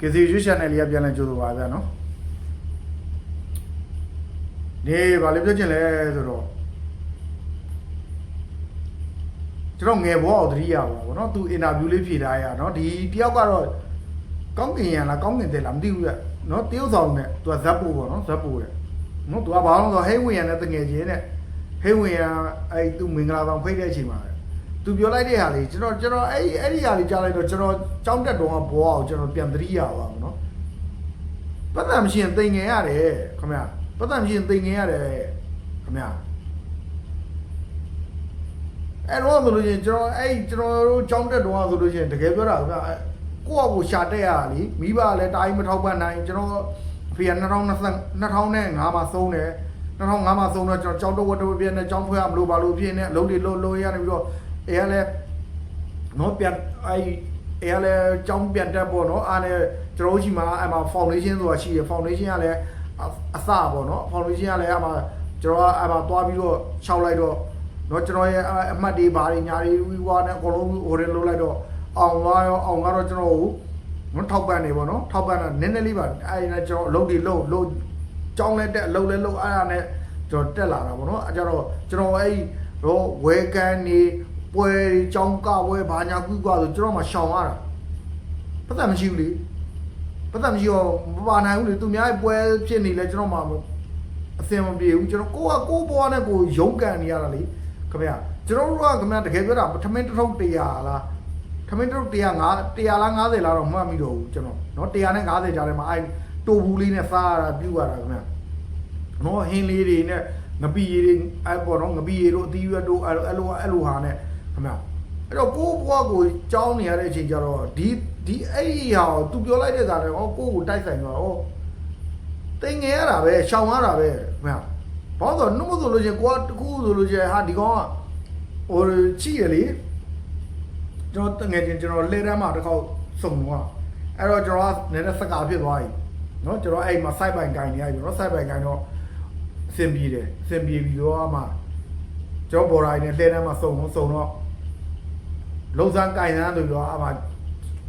ကစီရွှေ channel လေးကပြန်လဲကြိုးဆိုပါဗျာနော်ဒီဘာလို့ပြောချင်လဲဆိုတော့ကျွန်တော်ငယ်ဘွားကိုသတိရပါဘောနော်သူအင်တာဗျူးလေးဖြေထားရနော်ဒီတယောက်ကတော့ကောင်းကင်ရလားကောင်းကင်တယ်လားမသိဘူးပြနော်တယောက်ဆောင်နဲ့သူကဇက်ပို့ပေါ့နော်ဇက်ပို့ရဲ့နော်သူကဘာလို့လဲဆိုတော့ဟိဝင်ရနဲ့တငယ်ချင်းနဲ့ဟိဝင်ရအဲ့သူမင်္ဂလာဆောင်ဖိတ်တဲ့အချိန်မှာ သူပြောလိုက်တဲ့ဟာလေးကျွန်တော်ကျွန်တော်အဲ့အဲ့ဒီဟာလေးကြားလိုက်တော့ကျွန်တော်ကြောင်းတက်တော့ဘွားကိုကျွန်တော်ပြန်သတိရပါဘောနော်ပတ်သက်မရှိရင်တိမ်ငင်ရတယ်ခင်ဗျာပတ်သက်မရှိရင်တိမ်ငင်ရတယ်ခင်ဗျာအဲ့တော့ဆိုလို့ရှိရင်ကျွန်တော်အဲ့ကျွန်တော်တို့ကြောင်းတက်တော့ဆိုလို့ရှိရင်တကယ်ပြောတာခင်ဗျာအဲ့ကိုယ့်အကိုရှာတက်ရတာလीမိဘလည်းတာကြီးမထောက်ပံ့နိုင်ကျွန်တော်အဖေက2020 2005မှာသုံးတယ်2005မှာသုံးတော့ကျွန်တော်ကြောင်းတော့ဝတ်တော့ပြည့်နေကြောင်းဖွဲ့ရမလို့ဘာလို့ဖြစ်နေအလုပ်တွေလုပ်လုပ်ရနေပြီးတော့ အဲကလည်းနော်ပြန်အဲ့အဲလည်းကြောင်းပြန်တက်ပေါ့နော်အားနဲ့ကျွန်တော်တို့ရှိမှာအဲ့မှာ foundation ဆိုတာရှိတယ် foundation ကလည်းအအစပေါ့နော် foundation ကလည်းအဲ့မှာကျွန်တော်ကအဲ့မှာသွားပြီးတော့ခြောက်လိုက်တော့နော်ကျွန်တော်ရဲ့အမှတ်တွေဘာတွေညာတွေဝီဝါနဲ့အကုန်လုံးဟိုတွေလုပ်လိုက်တော့အောင်သွားရောအောင်ကတော့ကျွန်တော်ကိုနော်ထောက်ပံ့နေပေါ့နော်ထောက်ပံ့တာနည်းနည်းလေးပါအဲ့ဒါကျွန်တော်အလုပ်တွေလုပ်လုပ်ကြောင်းလဲတက်အလုပ်လဲလုပ်အဲ့ဒါနဲ့ကျွန်တော်တက်လာတာပေါ့နော်အဲ့ကြတော့ကျွန်တော်အဲ့တော့ဝဲကန်နေ ပွဲတွေကြောင်းကပွဲဘာညာကူးကွာဆိုကျွန်တော်မှရှောင်ရတာပတ်သက်မရှိဘူးလေပတ်သက်မရှိတော့မပါနိုင်ဘူးလေသူများရဲ့ပွဲဖြစ်နေလဲကျွန်တော်မှအစင်မပြေဘူးကျွန်တော်ကိုကကိုဘွားနဲ့ကိုရုံးကန်နေရတာလေခင်ဗျာကျွန်တော်တို့ကခင်ဗျာတကယ်ပြောတာထမင်းတစ်ထုပ်100လားထမင်းတစ်ထုပ်100 100လား90လားတော့မှတ်မိတော့ဘူးကျွန်တော်เนาะ100နဲ့90ကြားထဲမှာအဲတိုဘူးလေးနဲ့စားရတာပြုတ်ရတာခင်ဗျာ နော်ဟင်းလေးတွေနဲ့ငပီရည်တွေအဲ့ပေါ်တော့ငပီရည်တို့အသီးရွက်တို့အဲ့လိုအဲ့လိုအဲ့လိုဟာနဲ့ ခင်ဗျအဲ့တော့ကိုယ့်ဘဝကိုကြောင်းနေရတဲ့အချိန်ကျတော့ဒီဒီအဲ့ဒီဟာကိုသူပြောလိုက်တဲ့ဇာတ်တွေဟောကိုယ့်ကိုတိုက်ဆိုင်တော့ဟောတင်ငယ်ရတာပဲရှောင်ရတာပဲခင်ဗျဘာလို့ဆိုနှုတ်မဆိုလို့ချင်းကိုကတခုဆိုလို့ချင်းဟာဒီကောင်ကဟိုချိရလေကျွန်တော်တငယ်ချင်းကျွန်တော်လဲတန်းမှာတစ်ခေါက်စုံတော့အဲ့တော့ကျွန်တော်ကနည်းနည်းစကားဖြစ်သွားပြီနော်ကျွန်တော်အဲ့မှာ site ပိုင်ကိုင်နေရပြီနော် site ပိုင်ကိုင်တော့အဆင်ပြေတယ်အဆင်ပြေပြီးတော့မှကျောဘော်ရိုင်းနဲ့လှဲတန်းမှာစုံတော့စုံတော့ လုံစမ်းကင်စမ်းဆိုပြီးတော့အမှ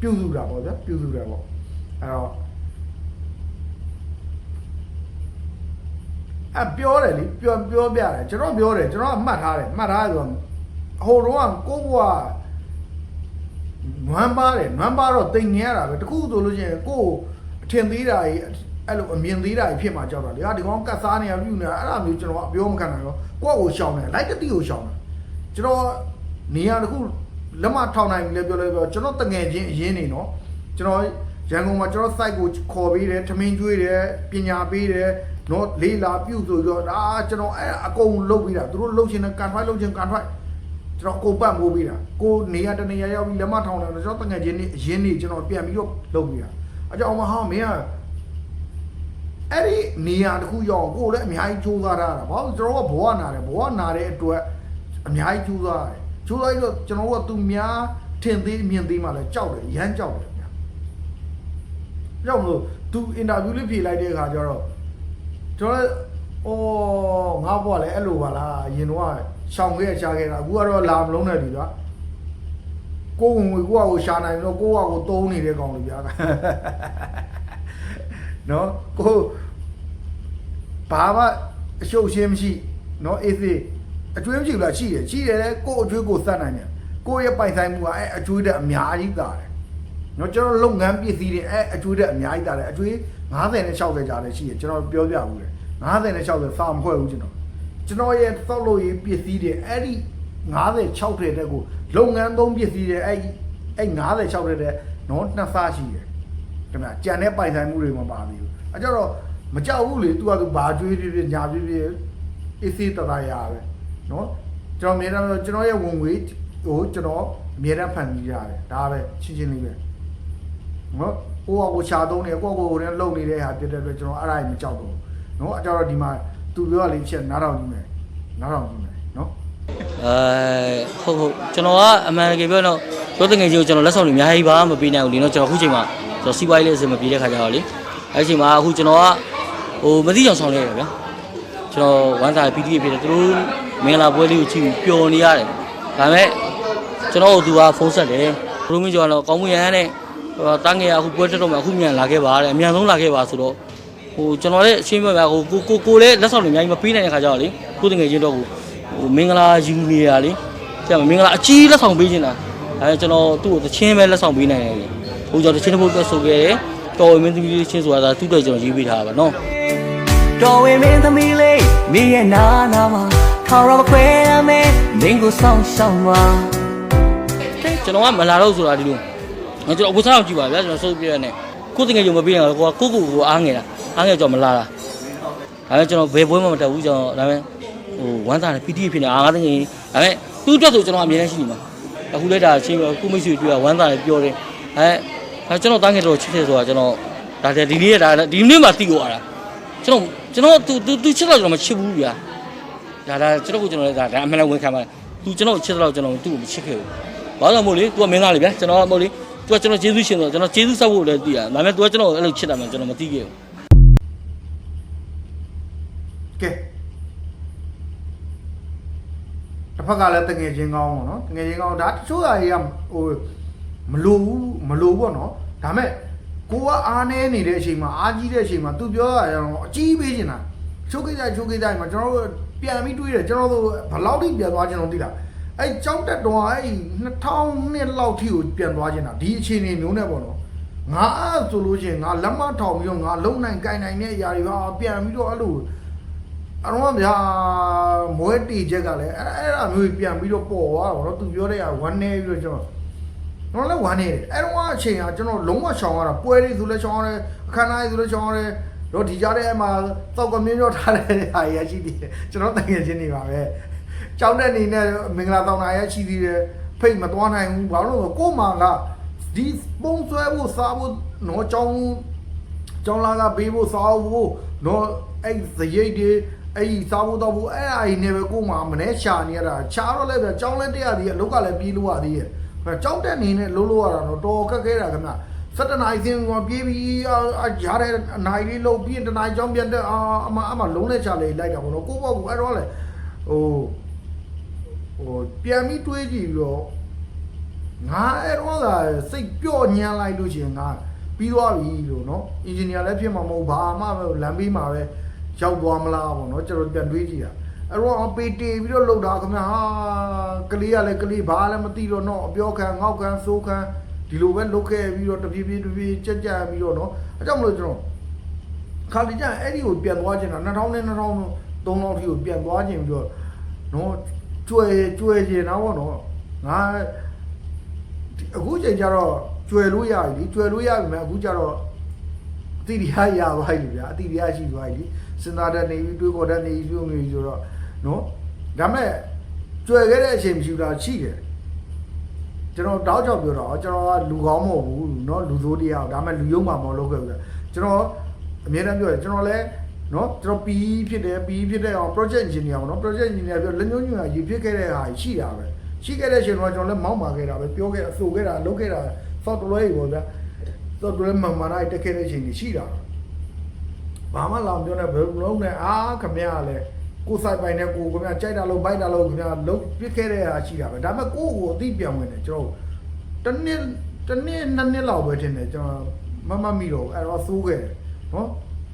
ပြုစုတာပေါ့ဗျာပြုစုတယ်ပေါ့အဲ့တော့အပြောတယ်လေပြောပြောပြတယ်ကျွန်တော်ပြောတယ်ကျွန်တော်ကမှတ်ထားတယ်မှတ်ထားတယ်ဆိုတော့ဟိုတော့ကကိုဘွားနွမ်းပါတယ်နွမ်းပါတော့တိမ်ငင်ရတာပဲတခုဆိုလို့ရှိရင်ကိုယ်အထင်သေးတာကြီးအဲ့လိုအမြင်သေးတာကြီးဖြစ်မှာကြောက်တာလေဟာဒီကောင်ကတ်စားနေရပြုနေတာအဲ့ဒါမျိုးကျွန်တော်ကပြောမခံနိုင်တော့ကိုယ့်ကိုရှောင်တယ်လိုက်တတိကိုရှောင်တယ်ကျွန်တော်နေရာတစ်ခု လက်မထောင်နိုင်ပြီလေပြောလဲပြောကျွန်တော်တငယ်ချင်းအရင်နေနော်ကျွန်တော်ရန်ကုန်မှာကျွန်တော် site ကိုခေါ်ပေးတယ်ထမင်းကျွေးတယ်ပညာပေးတယ်နော်လေးလာပြုဆိုပြီးတော့ဒါကျွန်တော်အဲ့အကုန်လုပ်ပြီးတာသူတို့လုပ်ချင်တဲ့ကန်ဖိုက်လုပ်ချင်ကန်ဖိုက်ကျွန်တော်အကုန်ပတ်မိုးပေးတာကိုနေရတနေရရောက်ပြီးလက်မထောင်တယ်ကျွန်တော်တငယ်ချင်းနေအရင်နေကျွန်တော်ပြန်ပြီးတော့လုပ်ပေးတာအကြောင်းမဟာမင်းကအဲ့ဒီနေရာတစ်ခုရောက်အောင်ကိုလည်းအများကြီးကြိုးစားထားတာဘာလို့ကျွန်တော်ကဘဝနာတယ်ဘဝနာတဲ့အတွက်အများကြီးကြိုးစားရတယ် ကြိုးစားပြီးတော့ကျွန်တော်ကသူများထင်သေးမြင်သေးမှလည်းကြောက်တယ်ရမ်းကြောက်တယ်ဗျာကြောက်လို့သူအင်တာဗျူးလေးဖြေလိုက်တဲ့အခါကျတော့ကျွန်တော်အော်ငါဘွားလည်းအဲ့လိုပါလားအရင်တော့ရှောင်ခဲ့ရှာခဲ့တာအခုကတော့လာမလုံးနဲ့ဒီဗျာကိုယ်ဝင်ငွေကိုယ့်အကိုရှာနိုင်တော့ကိုယ့်အကိုသုံးနေတဲ့ကောင်လေဗျာနော်ကိုဘာမှအရှုပ်ရှင်းမရှိနော်အေးစေး အကျွေးမရှိဘူးလားရှိတယ်ရှိတယ်လေကိုယ့်အကျွေးကိုစတ်နိုင်တယ်ကိုယ့်ရဲ့ပိုင်ဆိုင်မှုကအဲအကျွေးတဲ့အများကြီးတာတယ်နော်ကျွန်တော်လုပ်ငန်းပစ္စည်းတွေအဲအကျွေးတဲ့အများကြီးတာတယ်အကျွေး90နဲ့60ကြားတယ်ရှိတယ်ကျွန်တော်ပြောပြဘူးလေ90နဲ့60စာမဖွဲ့ဘူးကျွန်တော်ကျွန်တော်ရဲ့သောက်လို့ရေးပစ္စည်းတွေအဲ့ဒီ90 60တဲ့ကိုလုပ်ငန်းသုံးပစ္စည်းတွေအဲ့ဒီအဲ့90 60တဲ့နော်နှစ်ဆရှိတယ်ခင်ဗျာကြံတဲ့ပိုင်ဆိုင်မှုတွေမပါဘူးအဲကြတော့မကြောက်ဘူးလေ तू ကသူဘာကြွေးပြပြညာပြပြအစ်စေးတသားရပဲ နော်ကျွန်တော်အမြဲတမ်းပြောကျွန်တော်ရဲ့ဝင်ငွေဟိုကျွန်တော်အမြဲတမ်းဖန်ပြီးရတယ်ဒါပဲချင်းချင်းလေးပဲနော်ဟိုကကိုချာသုံးနေကိုကိုကိုနဲ့လုံနေတဲ့ဟာပြတဲ့အတွက်ကျွန်တော်အဲ့ဒါကြီးမကြောက်တော့ဘူးနော်အကြတော့ဒီမှာသူပြောရလေးချက်နားထောင်ကြည့်မယ်နားထောင်ကြည့်မယ်နော်အဲဟုတ်ဟုတ်ကျွန်တော်ကအမှန်တကယ်ပြောတော့ပြောတငယ်ချင်းကိုကျွန်တော်လက်ဆောင်တွေအများကြီးပါမပေးနိုင်ဘူးလीနော်ကျွန်တော်အခုချိန်မှာကျွန်တော်စီးပွားရေးလေးအစမပြေတဲ့ခါကျတော့လေအဲဒီချိန်မှာအခုကျွန်တော်ကဟိုမသိအောင်ဆောင်လိုက်ရဗျာကျွန်တော်ဝမ်းသာပီတီဖြစ်တယ်သူတို့ မင်္ဂလာပွဲလေးကိုကြည့်ပြီးပျော်နေရတယ်ဒါပေမဲ့ကျွန်တော်တို့သူကဖုန်းဆက်တယ်ဘရိုမင်းကျော်ကတော့ကောင်းမွန်ရန်နဲ့ဟိုတန်းငယ်ကအခုပွဲတက်တော့မှအခုမြန်လာခဲ့ပါတဲ့အမြန်ဆုံးလာခဲ့ပါဆိုတော့ဟိုကျွန်တော်လည်းအချင်းမဲ့ပါဟိုကိုကိုကိုလည်းလက်ဆောင်တွေအများကြီးမပေးနိုင်တဲ့ခါကျတော့လေကိုတငယ်ချင်းတော့ဟိုဟိုမင်္ဂလာယူနေတာလေကျန်မင်္ဂလာအကြီးလက်ဆောင်ပေးနေတာအဲကျွန်တော်သူ့ကိုတချင်းပဲလက်ဆောင်ပေးနိုင်တယ်လေဟိုကျွန်တော်တချင်းတစ်ပုတ်တက်ဆိုခဲ့တယ်တော်ဝင်မင်းသမီးလေးချင်းဆိုတာသူ့အတွက်ကျွန်တော်ရေးပေးထားတာပါနော်တော်ဝင်မင်းသမီးလေးမိရဲ့နာနာမှာ ခေါ်ရမခွဲရမယ်မင်းကိုဆောင်ရှောင်းမှာကျွန်တော်ကမလာတော့ဆိုတာဒီလိုငါကျွန်တော်အဝတ်စားအောင်ကြည့်ပါဗျာကျွန်တော်စိုးပြရနဲ့ကိုယ်တကယ်ကြုံမပေးရင်တော့ကိုကကိုကိုကိုအားငယ်တာအားငယ်ကြောင့်မလာတာဒါပေမဲ့ကျွန်တော်ဘယ်ပွဲမှမတက်ဘူးကျွန်တော်ဒါပေမဲ့ဟိုဝမ်းသာတယ် PT ဖြစ်နေအားငါတကယ်ဒါပေမဲ့သူ့အတွက်ဆိုကျွန်တော်အမြဲတမ်းရှိနေမှာအခုလက်တာချင်းကိုမိတ်ဆွေတွေ့ဝမ်းသာတယ်ပြောတယ်အဲအဲကျွန်တော်တားငယ်တော့ချစ်တယ်ဆိုတာကျွန်တော်ဒါတည်းဒီနေ့ကဒါဒီနေ့မှသိကိုရတာကျွန်တော်ကျွန်တော်သူသူချစ်တော့ကျွန်တော်မချစ်ဘူးဗျာ ဒါဒါကျွန်တော်ကိုကျွန်တော်လည်းဒါဒါအမှန်လည်းဝန်ခံပါတယ်သူကျွန်တော်ချစ်တော့ကျွန်တော်သူ့ကိုမချစ်ခဲ့ဘူး ဘာလို့မို့လဲ तू ကမင်းသားလေဗျာကျွန်တော်ကမို့လေ तू ကကျွန်တော်ကျေးဇူးရှင်ဆိုတော့ကျွန်တော်ကျေးဇူးဆောက်ဖို့လည်းသိရဒါပေမဲ့ तू ကကျွန်တော်အဲ့လိုချစ်တာမှကျွန်တော်မသိခဲ့ဘူး ကဲတစ်ဖက်ကလည်းတငယ်ချင်းကောင်းပေါ့နော်တငယ်ချင်းကောင်းဒါတချို့အရာတွေကဟိုမလိုဘူးမလိုပေါ့နော်ဒါမဲ့ကိုကအားနေနေတဲ့အချိန်မှာအားကြီးတဲ့အချိန်မှာ तू ပြောတာကျွန်တော်အကြီးပေးချင်တာ ချိုးကိစ္စချိုးကိစ္စမှာကျွန်တော်တို့ပြန်ပြီးတွေးတယ်ကျွန်တော်တို့ဘယ်လောက်ထိပြန်သွားကျွန်တော်သိလားအဲ့ကြောက်တက်တော့အဲ့2000နှစ်လောက်ထိကိုပြန်သွားချင်တာဒီအချိန်နေမျိုးနဲ့ပေါ့နော်ငါအဲ့ဆိုလို့ရှိရင်ငါလက်မထောင်ပြီးတော့ငါလုံနိုင်ကြိုင်နိုင်တဲ့အရာတွေဟာပြန်ပြီးတော့အဲ့လိုအတော့ဗျာမွဲတီချက်ကလည်းအဲ့အဲ့အမျိုးပြန်ပြီးတော့ပေါ်သွားတော့သူပြောတဲ့ကဝမ်းနေပြီးတော့ကျွန်တော်တော့လည်းဝမ်းနေတယ်အဲ့တော့အချိန်ကကျွန်တော်လုံးဝရှောင်ရတာပွဲလေးဆိုလည်းရှောင်ရတယ်အခမ်းအနားလေးဆိုလည်းရှောင်ရတယ် တော့ဒီကြားထဲအမှာတောက်ကမြင်းရောထားတဲ့ဟာရရှိသေးတယ်ကျွန်တော်တကယ်ချင်းနေပါပဲကြောင်းတဲ့အနေနဲ့မင်္ဂလာတောင်းတာရရှိသေးတယ်ဖိတ်မသွားနိုင်ဘူးဘာလို့လဲကို့မာကဒီပုံဆွဲဖို့စားဖို့တော့ကြောင်းကျောင်းလာကပေးဖို့စားဖို့တော့အဲ့ဇရိတ်တွေအဲ့ဒီစားဖို့တော့ဘူးအဲ့အရင်နဲ့ပဲကို့မှာမနေ့ရှာနေရတာရှာတော့လည်းပြကျောင်းလည်းတက်ရသေးရဲ့အလုပ်ကလည်းပြီးလို့ရသေးရဲ့အဲကျောင်းတက်နေနဲ့လုံးလို့ရတာတော့တော်ခက်ခဲတာခင်ဗျ 7နိုင်စင်းကပြေးပြီးအာရားတဲ့အနိုင်လေးလုံးပြီးတနိုင်ကျောင်းပြန်တဲ့အာအမအမလုံးနဲ့ချလေးလိုက်တာပေါ့နော်ကိုပေါ့ကူအဲ့တော့လေဟိုဟိုပြန်ပြီးတွေးကြည့်ပြီးတော့ငါအဲ့တော့သာစိတ်ပျော့ညမ်းလိုက်လို့ရှိရင်ငါပြီးသွားပြီလို့နော်အင်ဂျင်နီယာလည်းဖြစ်မှာမဟုတ်ဘာမှပဲလမ်းဘေးမှာပဲရောက်သွားမလားပေါ့နော်ကျွန်တော်ပြန်တွေးကြည့်တာအဲ့တော့ပေတေပြီးတော့လှုပ်တာခင်ဗျာဟာကလေးကလည်းကလေးဘာလည်းမသိတော့နော်အပြောခံငေါက်ခံစိုးခံ ဒီလိုပဲလုပ်ခဲ့ပြီးတော့တပြေးပြေးတပြေးကြက်ကြက်ပြီးတော့နော်အဲကြောင့်မလို့ကျွန်တော်ခါလီကျအဲ့ဒီကိုပြန်သွားခြင်းတာ2000နဲ့2000 3000ထိကိုပြန်သွားခြင်းပြီးတော့နော်ကျွဲကျွဲခြင်းတော့ဗောနော်ငါအခုချိန်ကျတော့ကျွယ်လို့ရပြီကျွယ်လို့ရပြီမဲ့အခုကျတော့အတိတရားရသွားပြီဗျာအတိတရားရှိသွားပြီစဉ်းစားတတ်နေပြီတွေးခေါ်တတ်နေပြီပြုံးနေပြီဆိုတော့နော်ဒါမဲ့ကျွယ်ခဲ့တဲ့အချိန်မရှိဘူးလားရှိတယ် ကျွန်တော်တောက်ချောက်ပြောတော့ကျွန်တော်ကလူကောင်းမဟုတ်ဘူးเนาะလူဆိုးတရားဒါမဲ့လူယုံမှမဟုတ်လို့ခဲ့ဘူးကျွန်တော်အများတန်းပြောတယ်ကျွန်တော်လည်းနော်ကျွန်တော် PE ဖြစ်တယ် PE ဖြစ်တဲ့အောင် project engineer ပေါ့နော် project engineer ပြောလက်ညှိုးညွှန်ရည်ဖြစ်ခဲ့တဲ့ဟာရှိတာပဲရှိခဲ့တဲ့အချိန်တော့ကျွန်တော်လည်းမောင်းပါခဲ့တာပဲပြောခဲ့အဆိုခဲ့တာလုပ်ခဲ့တာ software ကြီးပေါ့ဗျာ software မှန်မှန်တိုင်းတက်ခဲ့တဲ့အချိန်ကြီးရှိတာဘာမှလာမပြောနဲ့ဘယ်လိုလုံးနဲ့အာခမရလဲ ကိုယ်ဆိုင်ပိုင်နဲ့ကိုခမရကြိုက်တာလို့ဘိုက်တာလို့ခမရလုံးပြစ်ခဲ့တဲ့ဟာရှိတာပဲဒါပေမဲ့ကိုယ့်ကိုအသိပြန်ဝင်တယ်ကျွန်တော်တနည်းတနည်းနှစ်နှစ်လောက်ပဲထင်တယ်ကျွန်တော်မမမိတော့အဲ့တော့သိုးခဲ့တယ်နော်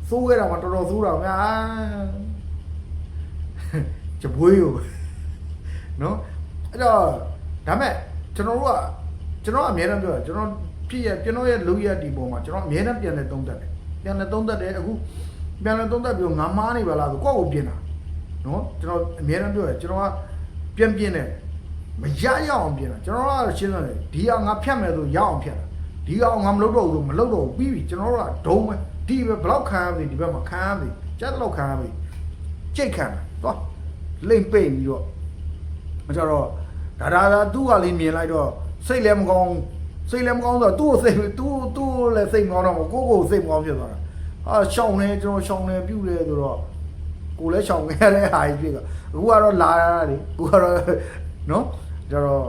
သိုးခဲ့တာမှတော်တော်သိုးတာဗျာချပွေးကိုနော်အဲ့တော့ဒါမဲ့ကျွန်တော်တို့ကကျွန်တော်အများအားပြောတာကျွန်တော်ဖြစ်ရကျွန်တော်ရဲ့လုပ်ရဒီပုံမှာကျွန်တော်အများအားပြန်လဲသုံးတတ်တယ်ပြန်လဲသုံးတတ်တယ်အခုပြန်လဲသုံးတတ်ပြီးငါမားနေပါလားဆိုကိုယ့်ကိုပြင်တာ နော်ကျွန်တော်အများအားပြောတယ်ကျွန်တော်ကပြန်ပြင်တယ်မရရအောင်ပြင်တာကျွန်တော်ကရှင်းတယ်ဒီဟာငါဖြတ်မယ်ဆိုရအောင်ဖြတ်တာဒီကောင်ငါမလုပ်တော့ဘူးဆိုမလုပ်တော့ဘူးပြီးပြီကျွန်တော်တို့ကဒုံးပဲဒီပဲဘလောက်ခံရပြီဒီဘက်မှာခံရပြီကြက်တော့ခံရပြီကြိတ်ခံတာသွားလိမ့်ပိတ်ပြီးတော့မကြတော့ဒါဒါဒါသူ့ကလေးမြင်လိုက်တော့စိတ်လည်းမကောင်းစိတ်လည်းမကောင်းဆိုတော့သူ့ကိုစိတ်သူ့သူ့လည်းစိတ်မကောင်းတော့ဘူးကိုယ့်ကိုယ်စိတ်မကောင်းဖြစ်သွားတာအာရှောင်းနေကျွန်တော်ရှောင်းနေပြုတ်တယ်ဆိုတော့ ကိုယ်လည်းရှောင်းခဲ့ရတဲ့ဟာကြီးဖြစ်တော့အခုကတော့လာရတာလေအခုကတော့နော်ကြတော့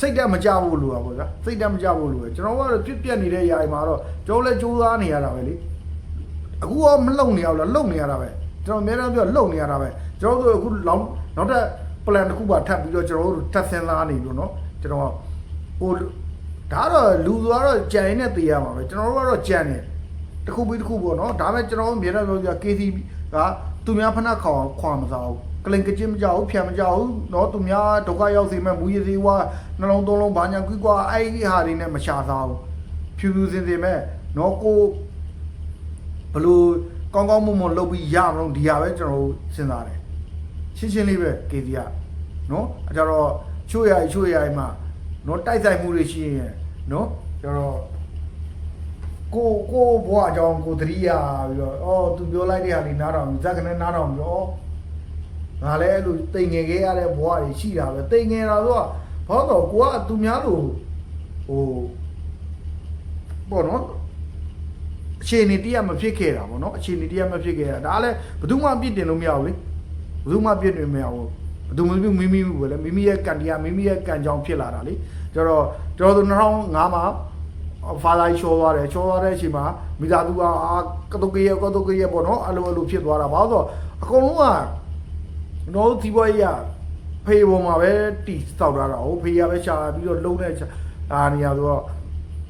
စိတ်တက်မကြဘူးလို့ပါပေါ့ဗျာစိတ်တက်မကြဘူးလို့ပဲကျွန်တော်ကတော့ပြစ်ပြက်နေတဲ့ຢာအိမ်မှာတော့ကျွန်တော်လည်းကြိုးစားနေရတာပဲလေ အခုရောမလုံနေရဘူးလားလုံနေရတာပဲကျွန်တော်အများအားပြောလုံနေရတာပဲကျွန်တော်တို့အခုလောင်းနောက်ထပ် plan တစ်ခုပါထပ်ပြီးတော့ကျွန်တော်တို့ထပ်ဆင်းလာနေလို့เนาะကျွန်တော် ဟိုဒါတော့လူဆိုတော့ကြံရင်းနဲ့သိရမှာပဲကျွန်တော်တို့ကတော့ကြံနေတ တစ်ခုပြီးတစ်ခုပေါ့နော်ဒါပေမဲ့ကျွန်တော်တို့အများအားပြောပြ KC ကသူများဖဏခေါင်ခွာမစားဘူးကလင်ကချင်းမကြောက်ဖြံမကြောက်နော်သူများဒုက္ခရောက်စေမဲ့မူရည်သေးဝါနှလုံးသုံးလုံးဘာညာကွီးကွာအဲ့ဒီဟာတွေနဲ့မရှာစားဘူးဖြူဖြူစင်စင်မဲ့နော်ကိုဘလို့ကောင်းကောင်းမွန်မွန်လုပ်ပြီးရမလို့ဒီဟာပဲကျွန်တော်စဉ်းစားတယ်ရှင်းရှင်းလေးပဲ KD ကနော်အဲကြတော့ချို့ရချို့ရမှာနော်တိုက်ဆိုင်မှုတွေရှိရင်နော်ကျတော့ ကိုကိုဘွားအကြောင်းကိုသတိရပြီးတော့အော်သူပြောလိုက်တဲ့ဟာလေးနားတော်ဇက်ကနေနားတော်ပြီးတော့ငါလည်းအဲ့လိုတိမ်ငယ်ခဲ့ရတဲ့ဘွားတွေရှိတာပဲတိမ်ငယ်တာဆိုတော့ဘောတော့ကိုကသူများလို့ဟိုဘောနော်အခြေအနေတည်းကမဖြစ်ခဲ့တာဗောနော်အခြေအနေတည်းကမဖြစ်ခဲ့တာဒါလည်းဘယ်သူမှပြစ်တင်လို့မရဘူးလေဘယ်သူမှပြစ်တင်မရဘူးဘယ်သူမှမိမိမိပဲလေမိမိရဲ့ကံတရားမိမိရဲ့ကံကြောင့်ဖြစ်လာတာလေကျတော့ကျွန်တော်တို့2005မှာ ဖာသာကြီးချောသွားတယ်ချောသွားတဲ့အချိန်မှာမိသားစုကအာကတုတ်ကရကတုတ်ကရပေါ့နော်အလိုအလိုဖြစ်သွားတာဘာလို့ဆိုတော့အကုန်လုံးကတော့ဒီဘွားကြီးကဖေးပေါ်မှာပဲတီစောက်ထားတာဟိုဖေးရပဲရှာပြီးတော့လုံးနဲ့အာနေရဆိုတော့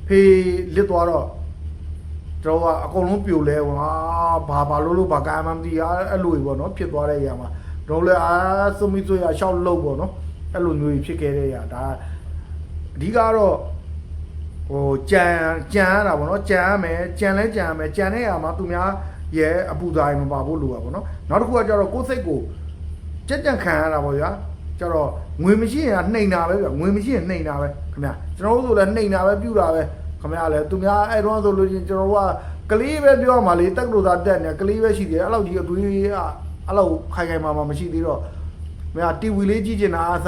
ဖေးလစ်သွားတော့ကျွန်တော်ကအကုန်လုံးပြိုလဲဟွာဘာဘာလို့လို့ဘာကမှမသိအားအဲ့လိုကြီးပေါ့နော်ဖြစ်သွားတဲ့နေရာမှာတော့လေအာစုမိဆိုရရှောက်လို့ပေါ့နော်အဲ့လိုမျိုးကြီးဖြစ်ခဲ့တဲ့နေရာဒါအဓိကတော့ ဟိုကြံကြံရတာပေါ့နော်ကြံရမယ်ကြံလဲကြံရမယ်ကြံတဲ့နေရာမှာသူများရဲ့အပူသားရင်မပါဖို့လိုပါပေါ့နော်နောက်တစ်ခုကကျတော့ကိုယ်စိတ်ကိုကြက်ကြံခံရတာပေါ့ဗျာကျတော့ငွေမရှိရင်ကနှိမ်တာပဲဗျငွေမရှိရင်နှိမ်တာပဲခင်ဗျကျွန်တော်တို့ဆိုလည်းနှိမ်တာပဲပြူတာပဲခင်ဗျလည်းသူများအဲ့တော့ဆိုလို့ချင်းကျွန်တော်တို့ကကလေးပဲပြောမှလေတက်လို့သာတက်နေကလေးပဲရှိတယ်အဲ့လောက်ကြီးအသွေးကအဲ့လောက်ခိုင်ခိုင်မာမာမရှိသေးတော့မင်းတီဗီလေးကြည့်ချင်တာအစ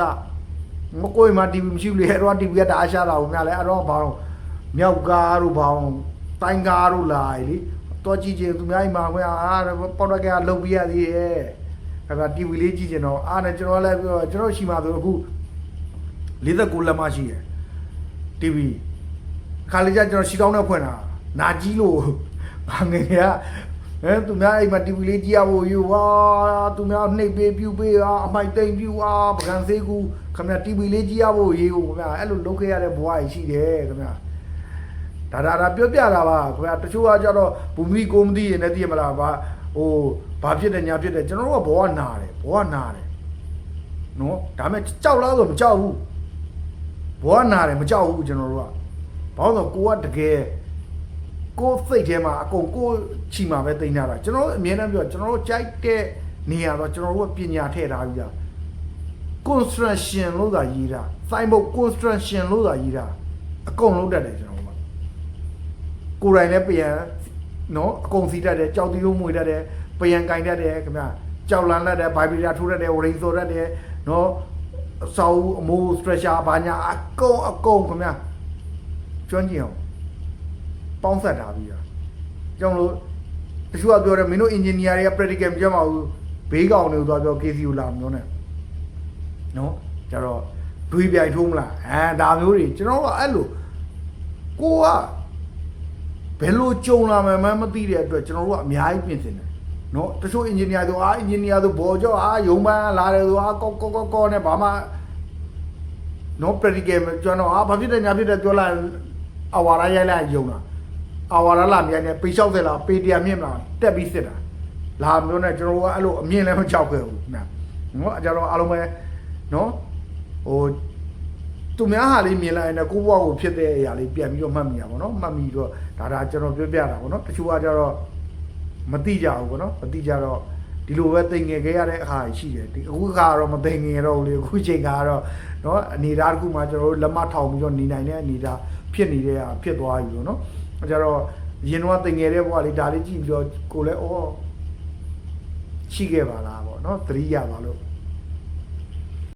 မကိုယ်မှာတီဗီမရှိဘူးလေအဲ့တော့တီဗီကတအားရှာတာဘူးများလဲအဲ့တော့ဘာလို့ မြောက်ကားတို့ဘာလို့တိုင်းကားတို့လာလေတော့ကြည့်ချင်သူများအိမ်မှာခွင့်အားပေါက်တော့ကလုံပြရသေးရဲ့အဲ့ဒါ TV လေးကြည့်ကြတော့အားနဲ့ကျွန်တော်လည်းပြောကျွန်တော်ရှိမှဆိုအခု49လက်မရှိရယ် TV ခါလေးကျကျွန်တော်ရှီတောင်းနဲ့ဖွင့်တာနာကြီးလို့ငါငယ်ကအဲသူများအိမ်မှာ TV လေးကြည့်ရဖို့ယူဟာသူများနှိပ်ပေးပြူပေးဟာအမိုက်တိမ်ပြူဟာပကံသေးကူခင်ဗျာ TV လေးကြည့်ရဖို့ရေးကိုခင်ဗျာအဲ့လိုလုပ်ခဲ့ရတဲ့ဘဝကြီးရှိတယ်ခင်ဗျာ ဒါဒါဒါပြောပြတာပါခင်ဗျာတချို့ကကြတော့ဘူမီကိုမသိရင်လည်းသိရမလားဗျာဟိုဘာဖြစ်တယ်ညာဖြစ်တယ်ကျွန်တော်တို့ကဘဝနာတယ်ဘဝနာတယ်နော်ဒါပေမဲ့ကြောက်လားဆိုမကြောက်ဘူးဘဝနာတယ်မကြောက်ဘူးကျွန်တော်တို့ကဘာလို့လဲကိုကတကယ်ကိုယ်စိတ်ထဲမှာအကုန်ကိုယ်ချီမှာပဲတိန်ထားတာကျွန်တော်တို့အမြဲတမ်းပြောကျွန်တော်တို့ကြိုက်တဲ့နေရာတော့ကျွန်တော်တို့ကပညာထည့်ထားပြီးသား construction လို့သာရေးတာ sign board construction လို့သာရေးတာအကုန်လုံးတတ်တယ်ကျွန်တော်တို့ ကကိုယ်တိုင်လည်းပြန်နော်အကုန်စီတတ်တယ်ကြောက်တီးလို့မွေတတ်တယ်ပြန်ကင်တတ်တယ်ခင်ဗျာကြောက်လန်လက်တယ်ဘိုင်ဘီယာထိုးတတ်တယ်ဝရိန်ဆိုတတ်တယ်နော်အဆောက်အမိုး stretcher ဘာညာအကုန်အကုန်ခင်ဗျာကျွမ်းကျင်အောင်ပေါင်းဆက်ထားပြီးတာကြောင့်လို့တချို့ကပြောတယ်မင်းတို့ engineer တွေက practical မကြမှာဘူးဘေးကောင်တွေကိုသွားပြော KC ကိုလာမပြောနဲ့နော်ကျတော့တွေးပြိုင်ထိုးမလားအဲဒါမျိုးတွေကျွန်တော်ကအဲ့လိုကိုက ဘယ်လိုကြုံလာမှန်းမသိတဲ့အတွက်ကျွန်တော်တို့ကအများကြီးပြင်ဆင်တယ်နော်တချို့ engineer တို့အာ engineer တို့ဘော်ကြောအာယုံပန်းလာတယ်ဆိုအာကောကောကောကောနဲ့ဘာမှနော် practical ကျွန်တော်အာဘာဖြစ်တယ်ညာဖြစ်တယ်ပြောလိုက်အဝါရရိုက်လိုက်ယုံတာအဝါရလာမြိုင်နေပေ60လားပေ100မြင့်မလားတက်ပြီးစစ်တာလာမျိုးနဲ့ကျွန်တော်ကအဲ့လိုအမြင့်လည်းမကြောက်ခဲ့ဘူးနော်နော်အကြတော့အားလုံးပဲနော်ဟို သူများဟာလေးမြင်လိုက်ရင်လည်းကိုယ့်ဘဝကိုဖြစ်တဲ့အရာလေးပြန်ပြီးတော့မှတ်မိတာပေါ့နော်မှတ်မိတော့ဒါဒါကျွန်တော်ပြောပြတာပေါ့နော်တချို့ကကြတော့မတိကြဘူးပေါ့နော်မတိကြတော့ဒီလိုပဲတင်ငယ်ခဲ့ရတဲ့အခါရှိတယ်ဒီအခုခါကတော့မတင်ငယ်တော့ဘူးလေအခုချိန်ကတော့နော်အနေသားတစ်ခုမှကျွန်တော်တို့လက်မထောင်ပြီးတော့နေနိုင်တဲ့အနေသားဖြစ်နေတဲ့ဟာဖြစ်သွားပြီပေါ့နော်အဲကြတော့ရင်တော့တင်ငယ်တဲ့ဘဝလေးဒါလေးကြည့်ပြီးတော့ကိုလည်းဩရှိခဲ့ပါလားပေါ့နော်သတိရပါလို့